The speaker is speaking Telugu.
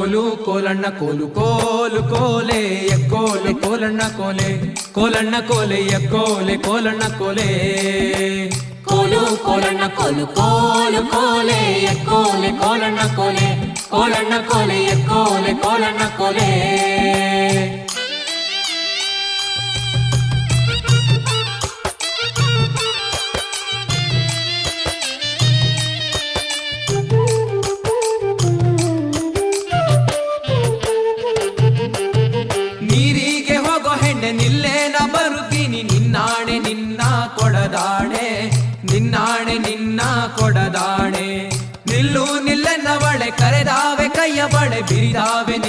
కోలు కోలన్న కోలు కోలు కోలే ఎక్కోలు కోలన్న కోలే కోలన్న కోలే ఎక్కోలే కోలన్న కోలే. కోలు కోలన్న కోలు కోలు కోలే ఎక్కోలే కోలన్న కోలే కోలన్న కోలే ఎక్కోలే కోలన్న కోలే. ನಿಲ್ಲೇನ ಬರುತ್ತೀನಿ. ನಿನ್ನಾಣೆ ನಿನ್ನ ಕೊಡದಾಣೆ. ನಿನ್ನಾಣೆ ನಿನ್ನ ಕೊಡದಾಣೆ. ನಿಲ್ಲು ನಿಲ್ಲೆನ್ನ ಬಳೆ ಕರೆದಾವೆ, ಕೈಯ ಬಳೆ ಬಿರಿದಾವೆ.